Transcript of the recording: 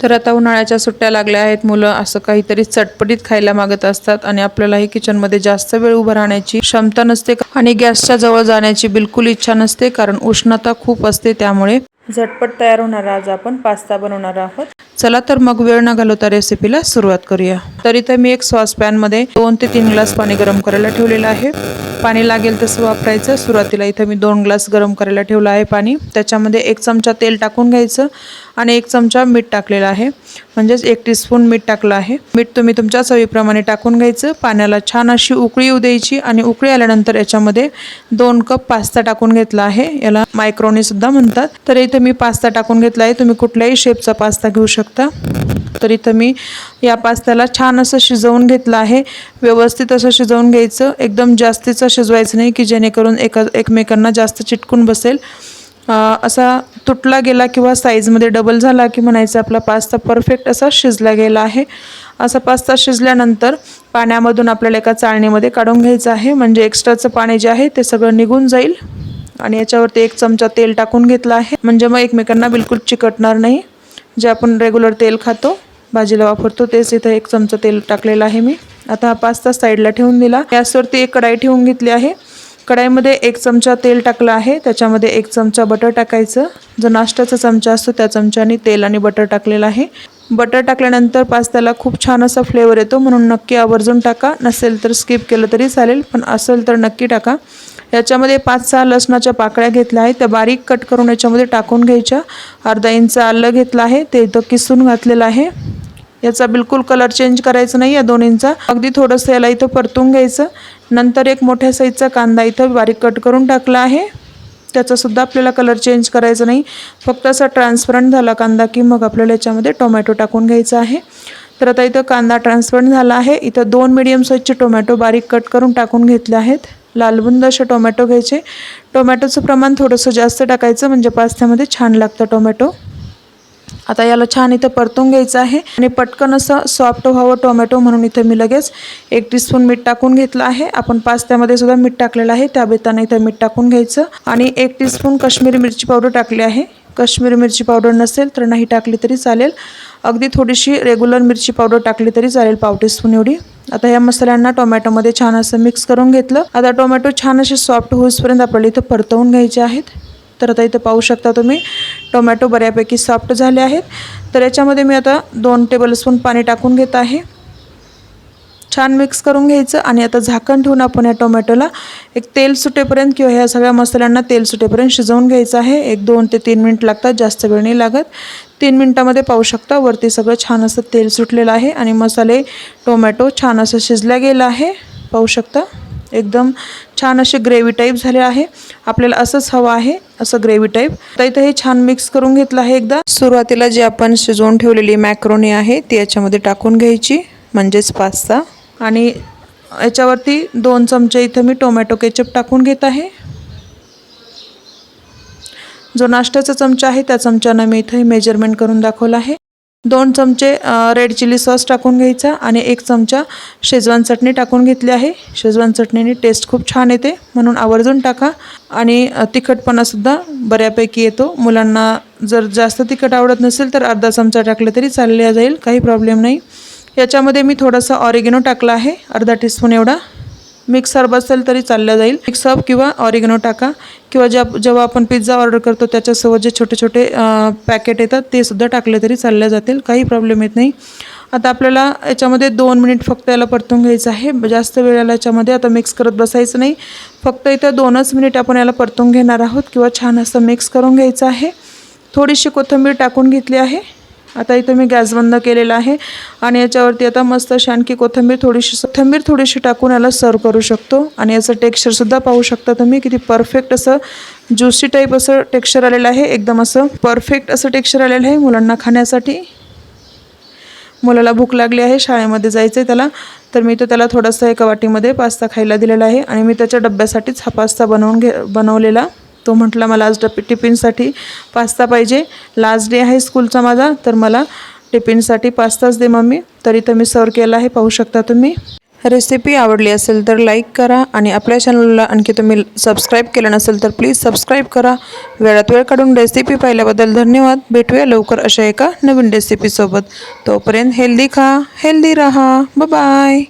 तर आता उन्हाळ्याच्या सुट्ट्या लागल्या आहेत. मुलं असं काहीतरी चटपटीत खायला मागत असतात आणि आपल्यालाही किचनमध्ये जास्त वेळ उभं राहण्याची क्षमता नसते आणि गॅसच्या जवळ जाण्याची बिलकुल इच्छा नसते कारण उष्णता खूप असते त्यामुळे झटपट तयार होणार आज आपण पास्ता बनवणार आहोत. चला तर मग वेळ न घालवता रेसिपीला सुरुवात करूया. तर इथं मी एक सॉस पॅनमध्ये दोन ते तीन ग्लास पाणी गरम करायला ठेवलेलं आहे. पाणी लागेल तसं वापरायचं. सुरुवातीला इथं मी दोन ग्लास गरम करायला ठेवलं आहे पाणी. त्याच्यामध्ये एक चमचा तेल टाकून घ्यायचं आणि एक चमचा मीठ टाकलेलं आहे. म्हणजेच एक टीस्पून मीठ टाकलं आहे. मीठ तुम्ही तुमच्या चवीप्रमाणे टाकून घ्यायचं. पाण्याला छान अशी उकळी येऊ द्यायची आणि उकळी आल्यानंतर याच्यामध्ये दोन कप पास्ता टाकून घेतला आहे. याला मायक्रोनी सुद्धा म्हणतात. तर इथं मी पास्ता टाकून घेतला आहे. तुम्ही कुठल्याही शेपचा पास्ता घेऊ शकता. तर इथं मी या पास्त्याला छान असं शिजवून घेतलं आहे. व्यवस्थित असं शिजवून घ्यायचं. एकदम जास्तीचं शिजवायचं नाही की जेणेकरून एका एकमेकांना जास्त चिटकून बसेल. असा तुटला गेला किंवा साईजमध्ये डबल झाला की म्हणायचं आपला पास्ता परफेक्ट असा शिजला गेला आहे. असा पास्ता शिजल्यानंतर पाण्यामधून आपल्याला एका चाळणीमध्ये काढून घ्यायचं आहे. म्हणजे एक्स्ट्राचं पाणी जे आहे ते सगळं निघून जाईल आणि याच्यावरती एक चमचा तेल टाकून घेतला आहे. म्हणजे मग एकमेकांना बिलकुल चिकटणार नाही. जे आपण रेग्युलर तेल खातो भाजीला वापरतो तेच इथं एक चमचा तेल टाकलेलं आहे मी. आता हा पास्ता साईडला ठेवून दिला. गॅसवरती एक कढाई ठेवून घेतली आहे. कढाईमध्ये एक चमचा तेल टाकलं आहे. त्याच्यामध्ये एक चमचा बटर टाकायचं. जो नाश्त्याचा चमचा असतो त्या चमच्याने तेल आणि बटर टाकलेलं आहे. बटर टाकल्यानंतर पास्त्याला खूप छान असा फ्लेवर येतो. म्हणून नक्की आवर्जून टाका. नसेल तर स्किप केलं तरी चालेल. पण असेल तर नक्की टाका. याच्यामध्ये पाच सहा लसणाच्या पाकळ्या घेतल्या आहेत. त्या बारीक कट करून याच्यामध्ये टाकून घ्यायच्या. अर्धा इंच आलं घेतलं आहे. ते इथं किसून घातलेलं आहे. याचा बिलकुल कलर चेंज करायचा नाही या दोन्हींचा. अगदी थोडंसं याला इथं परतून घ्यायचं. नंतर एक मोठ्या साईजचा कांदा इथं बारीक कट करून टाकला आहे. त्याचासुद्धा आपल्याला कलर चेंज करायचा नाही. फक्त असा ट्रान्सपरंट झाला कांदा की मग आपल्याला याच्यामध्ये टोमॅटो टाकून घ्यायचा आहे. तर आता इथं कांदा ट्रान्सपरंट झाला आहे. इथं दोन मिडियम साईजचे टोमॅटो बारीक कट करून टाकून घेतले आहेत. लालबुंद असे टोमॅटो घ्यायचे. टोमॅटोचं प्रमाण थोडंसं जास्त टाकायचं म्हणजे पास्त्यामध्ये छान लागतं टोमॅटो आता याला छान इथं परतून घ्यायचं आहे. आणि पटकन असं सॉफ्ट व्हावं टोमॅटो म्हणून इथं मी लगेच एक टीस्पून मीठ टाकून घेतलं आहे. आपण पास्त्यामध्ये सुद्धा मीठ टाकलेलं आहे. त्या बेताने इथं मीठ टाकून घ्यायचं. आणि एक टीस्पून काश्मीरी मिरची पावडर टाकली आहे. काश्मीरी मिरची पावडर नसेल तर नाही टाकली तरी चालेल. अगदी थोडीशी रेग्युलर मिरची पावडर टाकली तरी चालेल पाव टीस्पून एवढी. आता या मसाल्यांना टोमॅटोमध्ये छान असं मिक्स करून घेतलं. आता टोमॅटो छान असे सॉफ्ट होईपर्यंत आपल्याला इथं परतवून घ्यायचे आहेत. तर आता इथं पाहू शकता तुम्ही. टोमॅटो बऱ्यापैकी सॉफ्ट झाले आहेत. तर याच्यामध्ये मी आता दोन टेबलस्पून पाणी टाकून घेत आहे. छान मिक्स करून घ्यायचं आणि आता झाकण ठेवून आपण या टोमॅटोला एक तेल सुटेपर्यंत किंवा ह्या सगळ्या मसाल्यांना तेल सुटेपर्यंत शिजवून घ्यायचं आहे. एक दोन ते तीन मिनिट लागतात जास्त वेळ नाही लागत. तीन मिनटामध्ये पाहू शकता वरती सगळं छान असं तेल सुटलेलं आहे आणि मसाले टोमॅटो छान असं शिजल्या गेलं आहे. पाहू शकता. एकदम छान असे ग्रेव्ही टाईप झाले आहे. आपल्याला असंच हवं आहे असं ग्रेव्ही टाईप तर इथं हे छान मिक्स करून घेतलं आहे एकदा. सुरुवातीला जी आपण शिजवून ठेवलेली मॅक्रोनी आहे ती याच्यामध्ये टाकून घ्यायची म्हणजेच पास्ता आणि याच्यावरती दोन चमचे इथं मी टोमॅटो केचप टाकून घेत आहे. जो नाश्त्याचा चमचा आहे त्या चमच्यानं मी इथं मेजरमेंट करून दाखवलं आहे. दोन चमचे रेड चिली सॉस टाकून घ्यायचा आणि एक चमचा शेजवान चटणी टाकून घेतली आहे. शेजवान चटणीने टेस्ट खूप छान येते म्हणून आवर्जून टाका. आणि तिखटपणासुद्धा बऱ्यापैकी येतो. मुलांना जर जास्त तिखट आवडत नसेल तर अर्धा चमचा टाकला तरी चालल्या जाईल काही प्रॉब्लेम नाही. याच्यामध्ये मी थोडासा ऑरिगेनो टाकला आहे अर्धा टीस्पून एवढा. मिक्सर बसेल तरी चाललं जाईल. मिक्सअप किंवा ऑरिगनो टाका किंवा ज्या जेव्हा आपण पिझ्झा ऑर्डर करतो त्याच्यासोबत जे छोटे छोटे पॅकेट येतात ते सुद्धा टाकले तरी चालल्या जातील. काही प्रॉब्लेम येत नाही. आता आपल्याला याच्यामध्ये दोन मिनिट फक्त याला परतून घ्यायचं आहे. जास्त वेळेला याच्यामध्ये आता मिक्स करत बसायचं नाही. फक्त इथं दोनच मिनिट आपण याला परतून घेणार आहोत किंवा छान असं मिक्स करून घ्यायचं आहे. थोडीशी कोथिंबीर टाकून घेतली आहे. आता इथं मी गॅस बंद केलेला आहे. आणि याच्यावरती आता मस्त अशी आणखी कोथिंबीर थोडीशी कोथंबीर थोडीशी टाकून याला सर्व करू शकतो. आणि याचं टेक्स्चरसुद्धा पाहू शकता तुम्ही किती परफेक्ट असं ज्युसी टाईप असं टेक्स्चर आलेलं आहे. एकदम असं परफेक्ट असं टेक्स्चर आलेलं आहे मुलांना खाण्यासाठी. मुलाला भूक लागली आहे शाळेमध्ये जायचं आहे त्याला. तर मी तो त्याला थोडासा एका वाटीमध्ये पास्ता खायला दिलेला आहे. आणि मी त्याच्या डब्यासाठीच हा पास्ता बनवून घे बनवलेला. तो म्हटला मला आज डप टिफिनसाठी पास्ता पाहिजे. लास्ट डे आहे स्कूलचा माझा तर मला टिफिनसाठी पास्ताच दे मम्मी. तरी तर मी सर्व केला आहे पाहू शकता तुम्ही. रेसिपी आवडली असेल तर लाईक करा आणि आपल्या चॅनलला आणखी तुम्ही सबस्क्राईब केलं नसेल तर प्लीज सबस्क्राईब करा. वेळात वेळ काढून रेसिपी पाहिल्याबद्दल धन्यवाद. भेटूया लवकर अशा एका नवीन रेसिपीसोबत. तोपर्यंत हेल्दी खा हेल्दी राहा. बाय